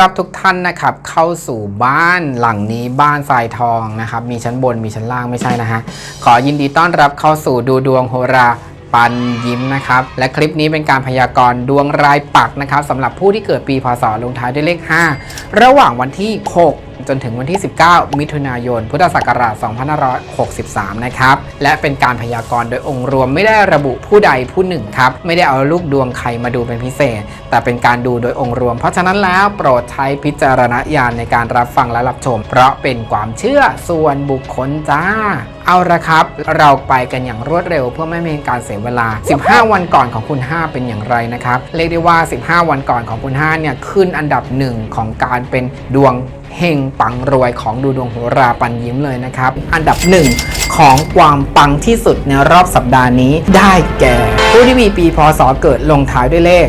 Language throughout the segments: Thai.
รับทุกท่านนะครับเข้าสู่บ้านหลังนี้บ้านทรายทองนะครับมีชั้นบนมีชั้นล่างไม่ใช่นะฮะขอยินดีต้อนรับเข้าสู่ดูดวงโหราปันยิ้มนะครับและคลิปนี้เป็นการพยากรณ์ดวงรายปักนะครับสำหรับผู้ที่เกิดปีพศลงท้ายด้วยเลข 5 ระหว่างวันที่ 6 จนถึงวันที่ 19 มิถุนายน พุทธศักราช 2563 นะครับ และเป็นการพยากรณ์โดยองค์รวมไม่ได้ระบุผู้ใดผู้หนึ่งครับ ไม่ได้เอาลูกดวงใครมาดูเป็นพิเศษ แต่เป็นการดูโดยองค์รวม เพราะฉะนั้นแล้วโปรดใช้พิจารณญาณในการรับฟังและรับชม เพราะเป็นความเชื่อส่วนบุคคลจ้า เอาละครับ เราไปกันอย่างรวดเร็ว เพื่อไม่ให้เป็นการเสียเวลา 15 วันก่อนของคุณ 5 เป็นอย่างไรนะครับ เรียกได้ว่า 15 วันก่อนของคุณ 5 เนี่ย ขึ้นอันดับหนึ่งของการเป็นดวงเฮงปังรวยของดูดวงโหราปันยิ้มเลยนะครับ อันดับหนึ่งของความปังที่สุดในรอบสัปดาห์นี้ได้แก่ ผู้ที่มีปีพศเกิดลงท้ายด้วยเลข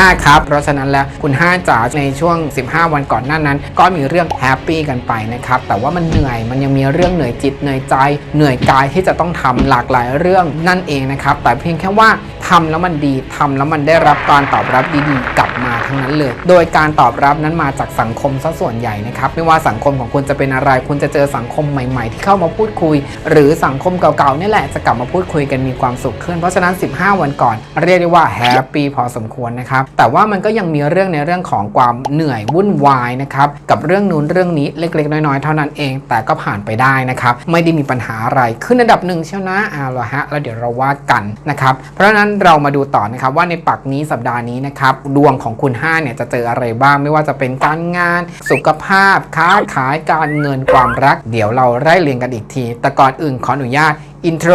5 ครับ เพราะฉะนั้นแล้วคุณ 5จ๋าในช่วง 15 วันก่อนหน้านั้น ก็มีเรื่องแฮปปี้กันไปนะครับ แต่ว่ามันเหนื่อยมันยังมีเรื่องเหนื่อยจิตเหนื่อยใจ เหนื่อยกายที่จะต้องทำหลากหลายเรื่องนั่นเองนะครับ แต่เพียงแค่ว่าทำแล้วมันดีทำแล้วมันได้รับการตอบรับดีๆกลับมาทั้งนั้นเลย โดยการตอบรับนั้นมาจากสังคมซะส่วนใหญ่นะครับ ไม่ว่าสังคมของคุณจะเป็นอะไร คุณจะเจอสังคมใหม่ๆ ที่เข้ามาพูดคุย หรือสังคมเก่าๆนี่แหละจะกลับมาพูดคุยกันมีความสุขขึ้น เพราะฉะนั้น 15 วันก่อน เรียกได้ว่าแฮปปี้พอสมควรนะครับแต่ว่ามันก็ยังมีเรื่องในเรื่องของความเหนื่อยวุ่นวายนะครับกับเรื่องนู้นเรื่องนี้เล็กๆ น้อยๆ เท่านั้นเอง แต่ก็ผ่านไปได้นะครับไม่ได้มีปัญหาอะไรขึ้นอันดับหนึ่งเชียวนะเอาละฮะแล้วเดี๋ยวเราว่ากันนะครับเพราะฉะนั้นเรามาดูต่อนะครับว่าในปักนี้สัปดาห์นี้นะครับดวงของคุณ5เนี่ยจะเจออะไรบ้างไม่ว่าจะเป็นการงานสุขภาพ ค้าขายการเงินความรัก เดี๋ยวเราไล่เรียงกันอีกที แต่ก่อนอื่นขออนุญาตอินโทร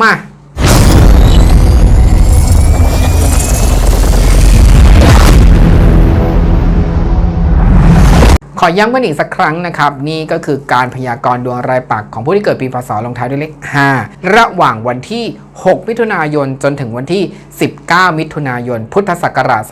มา ขอย้ำกันอีกสักครั้งนะครับ นี่ก็คือการพยากรณ์ดวงรายปักของผู้ที่เกิดปีพศลงท้ายด้วยเลข 5 ระหว่างวันที่6 มิถุนายน จนถึงวันที่ 19 มิถุนายน พุทธศักราช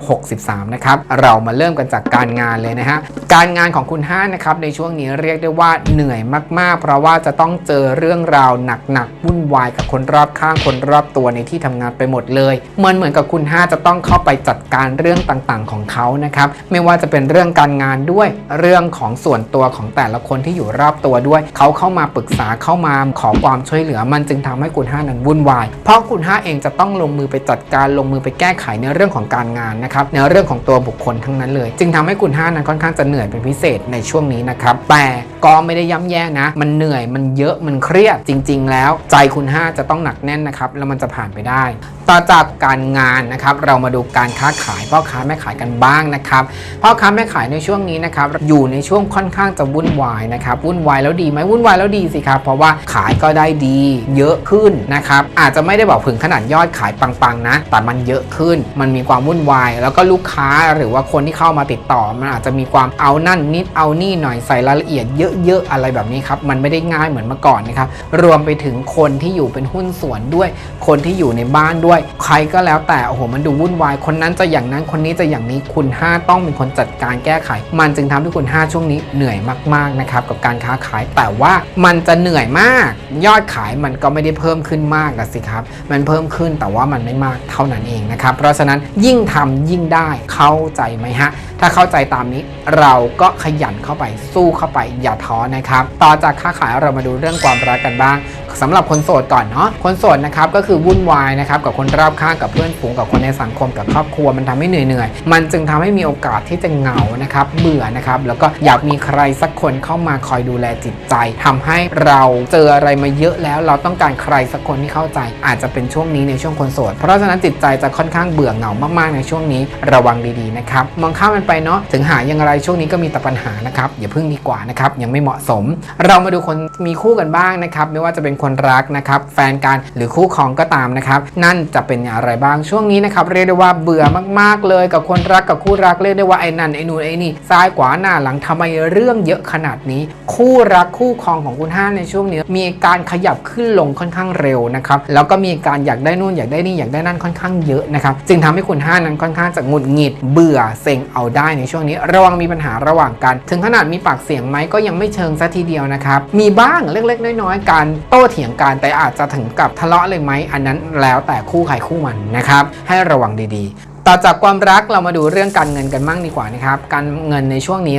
2563 นะครับ เรามาเริ่มกันจากการงานเลยนะฮะ การงานของคุณ5นะครับ ในช่วงนี้เรียกได้ว่าเหนื่อยมาก ๆ เพราะว่าจะต้องเจอเรื่องราวหนัก ๆ วุ่นวายกับคนรอบข้างคนรอบตัวในที่ทำงานไปหมดเลยเหมือนเหมือนกับคุณ5จะต้องเข้าไปจัดการเรื่องต่าง ๆ ของเขานะครับ ไม่ว่าจะเป็นเรื่องการงานด้วยเรื่องของส่วนตัวของแต่ละคนที่อยู่รอบตัวด้วย เขาเข้ามาปรึกษาเข้ามาขอความช่วยเหลือมันจึงทำให้คุณ5นั้นวุ่นวาย เพราะคุณ5เองจะต้องลงมือไปจัดการลงมือไปแก้ไขในเรื่องของการงานนะครับในเรื่องของตัวบุคคลทั้งนั้นเลย จึงทำให้คุณ5นั้นค่อนข้างจะเหนื่อยเป็นพิเศษในช่วงนี้นะครับแต่ก็ไม่ได้ย่ำแย่นะ มันเหนื่อยมันเยอะมันเครียดจริง ๆ แล้ว ใจคุณ 5 จะต้องหนักแน่นนะครับ แล้วมันจะผ่านไปได้ ต่อจากการงานนะครับ เรามาดูการค้าขายพ่อค้าแม่ขายกันบ้างนะครับพ่อค้าแม่ขายในช่วงนี้นะครับอยู่ในช่วงค่อนข้างจะวุ่นวายนะครับวุ่นวายแล้วดีไหมวุ่นวายแล้วดีสิครับเพราะว่าขายก็ได้ดี เยอะขึ้นนะครับอาจจะไม่ได้บอกถึงขนาดยอดขายปังๆนะแต่มันเยอะขึ้น มันมีความวุ่นวาย แล้วก็ลูกค้าหรือว่าคนที่เข้ามาติดต่อมันอาจจะมีความเอานั่นนิดเอานี่หน่อยใส่รายละเอียดเยอะเยอะๆอะไรแบบนี้ครับมันไม่ได้ง่ายเหมือนเมื่อก่อนนะครับรวมไปถึงคนที่อยู่เป็นหุ้นส่วนด้วย คนที่อยู่ในบ้านด้วย ใครก็แล้วแต่โอ้โหมันดูวุ่นวาย คนนั้นจะอย่างนั้นคนนี้จะอย่างนี้คุณ 5 ต้องเป็นคนจัดการแก้ไข มันจึงทำให้คุณ 5 ช่วงนี้เหนื่อยมากๆนะครับกับการค้าขายแต่ว่ามันจะเหนื่อยมาก ยอดขายมันก็ไม่ได้เพิ่มขึ้นมากนะสิครับมันเพิ่มขึ้นแต่ว่ามันไม่มากเท่านั้นเองนะครับเพราะฉะนั้นยิ่งทำยิ่งได้เข้าใจไหมฮะ ถ้าเข้าใจตามนี้เราก็ขยันเข้าไปสู้เข้าไปอย่าท้อนะครับ ต่อจากค้าขายเรามาดูเรื่องความรักกันบ้าง สำหรับคนโสดก่อนเนาะคนโสดนะครับก็คือวุ่นวายนะครับกับคนรอบข้างกับเพื่อนฝูงกับคนในสังคมกับครอบครัวมันทำให้เหนื่อยเหนื่อยๆมันจึงทำให้มีโอกาสที่จะเหงานะครับเบื่อนะครับแล้วก็อยากมีใครสักคนเข้ามาคอยดูแลจิตใจทำให้เราเจออะไรมาเยอะแล้วเราต้องการใครสักคนที่เข้าใจ อาจจะเป็นช่วงนี้ในช่วงคนโสด เพราะฉะนั้นจิตใจจะค่อนข้างเบื่อเหงามากๆในช่วงนี้ระวังดีๆนะครับมองข้ามมันไปเนาะถึงหาอย่างไรช่วงนี้ก็มีแต่ปัญหานะครับอย่าพึ่งดีกว่านะครับยังไม่เหมาะสม เรามาดูคนมีคู่กันบ้างนะครับไม่ว่าจะเป็นคนนรักนะครับแฟนกันหรือคู่ครองก็ตามนะครับนั่นจะเป็นอย่างไรบ้างช่วงนี้นะครับเรียกได้ว่าเบื่อมากๆเลยกับคนรักกับคู่รักเรียกได้ว่าไอ้นั่นไอ้นู่นไอ้นี่ซ้ายขวาหน้าหลังทำไมเรื่องเยอะขนาดนี้ คู่รักคู่ครองของคุณห้าในช่วงนี้มีการขยับขึ้นลงค่อนข้างเร็วนะครับแล้วก็มีการอยากได้นู่นอยากได้นี่อยากได้นั่นค่อนข้างเยอะนะครับจึงทำให้คุณห้านั้นค่อนข้างจะหงุดหงิดเบื่อเซ็งเอาได้ในช่วงนี้ระวังมีปัญหาระหว่างกัน ถึงขนาดมีปากเสียงไหมก็ยังไม่เชิงซะทีเดียวนะครับมีบ้างเล็กๆ น้อยๆการโต้เถียงกันแต่อาจจะถึงกับทะเลาะเลยไหมอันนั้นแล้วแต่คู่ใครคู่มันนะครับ ให้ระวังดีๆ ต่อจากความรักเรามาดูเรื่องการเงินกันมั่งดีกว่านะครับ การเงินในช่วงนี้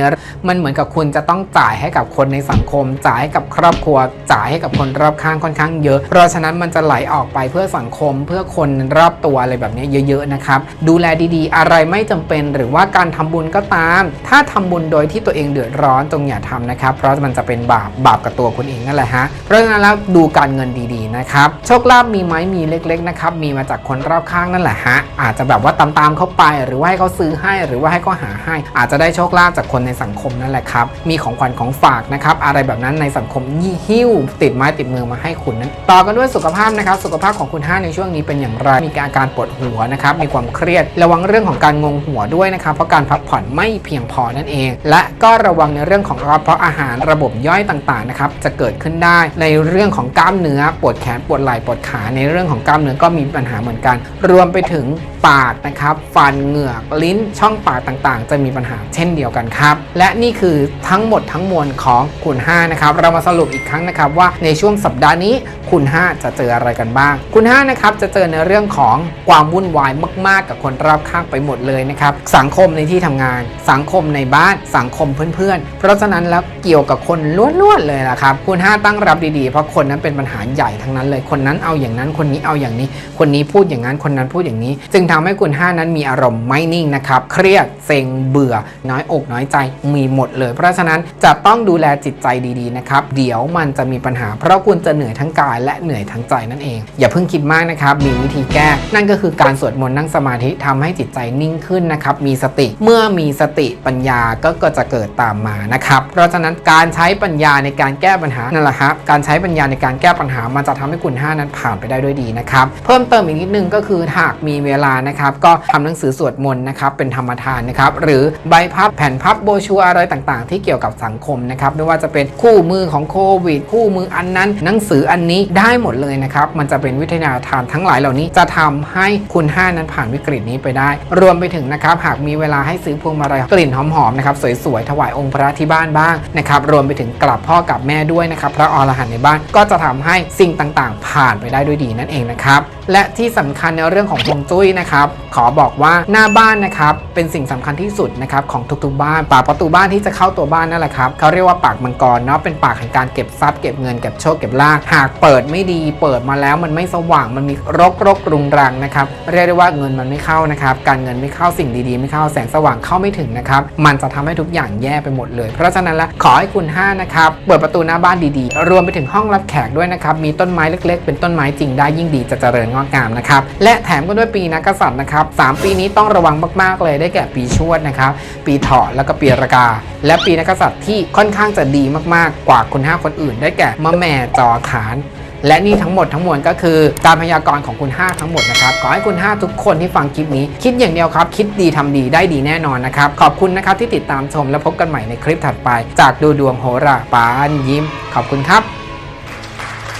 มันเหมือนกับคุณจะต้องจ่ายให้กับคนในสังคม จ่ายให้กับครอบครัว จ่ายให้กับคนรอบข้างค่อนข้างเยอะ เพราะฉะนั้นมันจะไหลออกไปเพื่อสังคม เพื่อคนรอบตัวอะไรแบบนี้เยอะๆนะครับดูแลดีๆ อะไรไม่จำเป็นหรือว่าการทำบุญก็ตาม ถ้าทำบุญโดยที่ตัวเองเดือดร้อนจงอย่าทำนะครับ เพราะมันจะเป็นบาปบาปกับตัวคุณเองนั่นแหละฮะเพราะฉะนั้นแล้วดูการเงินดีๆนะครับโชคลาภมีไหมมีเล็ก ๆนะครับมีมาจากคนรอบข้างนั่นแหละฮะอาจจะแบบว่าตามเขาไป หรือว่าให้เขาซื้อให้หรือว่าให้เขาหาให้ อาจจะได้โชคลาภจากคนในสังคมนั่นแหละครับ มีของขวัญของฝากนะครับ อะไรแบบนั้นในสังคมยี่หิ้ว ติดไม้ติดมือมาให้คุณนั้น ต่อกันด้วยสุขภาพนะครับ สุขภาพของคุณห้าในช่วงนี้เป็นอย่างไร มีอาการปวดหัวนะครับ มีความเครียด ระวังเรื่องของการงงหัวด้วยนะครับ เพราะการพักผ่อนไม่เพียงพอนั่นเอง และก็ระวังในเรื่องของกระเพาะอาหารระบบย่อยต่างๆนะครับ จะเกิดขึ้นได้ในเรื่องของกล้ามเนื้อ ปวดแขน ปวดไหล่ ปวดขา ในเรื่องของกล้ามเนื้อก็มีปัญหาเหมือนกัน รวมไปถึงปากนะครับฟันเหงือกลิ้นช่องปากต่างๆ จะมีปัญหาเช่นเดียวกันครับ และนี่คือทั้งหมดทั้งมวลของคุณ5นะครับ เรามาสรุปอีกครั้งนะครับว่าในช่วงสัปดาห์นี้คุณ5จะเจออะไรกันบ้างคุณ5นะครับจะเจอในเรื่องของความวุ่นวายมาก ๆ กับคนรอบข้างไปหมดเลยนะครับ สังคมในที่ทำงาน สังคมในบ้าน สังคมเพื่อนๆ เพราะฉะนั้นแล้วเกี่ยวกับคนล้วนๆเลยล่ะครับคุณ5ตั้งรับดีๆ เพราะคนนั้นเป็นปัญหาใหญ่ทั้งนั้นเลย คนนั้นเอาอย่างนั้น คนนี้เอาอย่างนี้ คนนี้พูดอย่างนั้น คนนั้นพูดอย่างนี้ จึงทำให้คุณ5นั้นมีอารมณ์ไม่นิ่งนะครับ เครียดเซ็งเบื่อ น้อยอกน้อยใจมีหมดเลย เพราะฉะนั้นจะต้องดูแลจิตใจดีๆนะครับ เดี๋ยวมันจะมีปัญหา เพราะคุณจะเหนื่อยทั้งกายและเหนื่อยทั้งใจนั่นเอง อย่าเพิ่งคิดมากนะครับ มีวิธีแก้ นั่นก็คือการสวดมนต์นั่งสมาธิทำให้จิตใจนิ่งขึ้นนะครับ มีสติ เมื่อมีสติปัญญาก็ก็จะเกิดตามมานะครับ เพราะฉะนั้นการใช้ปัญญาในการแก้ปัญหานั่นแหละครับ การใช้ปัญญาในการแก้ปัญหา มันจะทำให้คุณ 5 นั้นผ่านไปได้ด้วยดีนะครับ เพิ่มเติมอีกนิดนึงก็คือหากมีเวลานะครับ ก็ทำหนังสือสวดมนต์นะครับเป็นธรรมทานนะครับหรือใบพับแผ่นพับโบชัวร์อะไรต่างๆ ที่เกี่ยวกับสังคมนะครับไม่ว่าจะเป็นคู่มือของโควิด คู่มืออันนั้น หนังสืออันนี้ได้หมดเลยนะครับมันจะเป็นวิทยาทานทั้งหลายเหล่านี้จะทำให้คุณ5นั้นผ่านวิกฤตนี้ไปได้ รวมไปถึงนะครับหากมีเวลาให้ซื้อพวงมาลัยกลิ่นหอมๆนะครับสวยๆถวายองค์พระที่บ้านบ้างนะครับรวมไปถึงกลับพ่อกลับแม่ด้วยนะครับพระอรหันต์ในบ้านก็จะทำให้สิ่งต่างๆ ผ่านไปได้ด้วยดีนั่นเองนะครับ และที่สำคัญในเรื่องของฮวงจุ้ยนะครับขอบอกว่าหน้าบ้านนะครับเป็นสิ่งสำคัญที่สุดนะครับของทุกๆบ้านปากประตูบ้านที่จะเข้าตัวบ้านนั่นแหละครับเขาเรียกว่าปากมังกรเนาะเป็นปากแห่งการเก็บทรัพย์เก็บเงินเก็บโชคเก็บลาภหากเปิดไม่ดีเปิดมาแล้วมันไม่สว่างมันมีรกรกรุงรังนะครับเรียกได้ว่าเงินมันไม่เข้านะครับการเงินไม่เข้าสิ่งดีๆ ไม่เข้าแสงสว่างเข้าไม่ถึงนะครับมันจะทำให้ทุกอย่างแย่ไปหมดเลย เพราะฉะนั้นแล้วขอให้คุณห้านะครับเปิดประตูหน้าบ้านดีๆ รวมไปถึงห้องรับแขกด้วยนะครับมีต้นไม้เล็ก ๆ เป็นต้นไม้จริงได้ยิ่งดีจะเจริญงอกงามนะครับ และแถมก็ด้วยปีนักกษัตริย์นะครับสามปีนี้ต้องระวังมากๆเลยได้แก่ปีชวดนะครับ ปีเถาะแล้วก็ปีรากา และปีนักกษัตริย์ที่ค่อนข้างจะดีมากๆ กว่าคนห้าคนอื่น ได้แก่มะแม่จอขานและนี่ทั้งหมดทั้งมวลก็คือการพยากรณ์ของคุณ 5 ทั้งหมดนะครับ ขอให้คุณ 5 ทุกคนที่ฟังคลิปนี้ คิดอย่างเดียวครับ คิดดีทำดีได้ดีแน่นอนนะครับ ขอบคุณนะครับที่ติดตามชมและพบกันใหม่ในคลิปถัดไป จากดูดวงโหราปานยิ้ม ขอบคุณครับ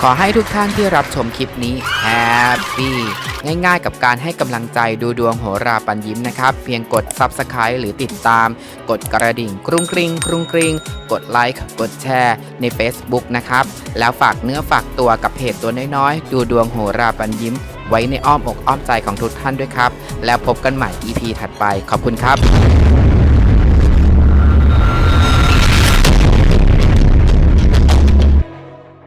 ขอให้ทุกท่านที่รับชมคลิปนี้แฮปปี้ง่ายๆ กับการให้กำลังใจดูดวงโหราปันยิ้มนะครับ เพียงกด Subscribe หรือติดตาม กดกระดิ่งกรุงกริงกรุงกริงกดไลค์กดแชร์ใน Facebook นะครับ แล้วฝากเนื้อฝากตัวกับเพจตัวน้อยๆ ดูดวงโหราปันยิ้ม ไว้ในอ้อมอกอ้อมใจของทุกท่านด้วยครับ แล้วพบกันใหม่ EP ถัดไปขอบคุณครับ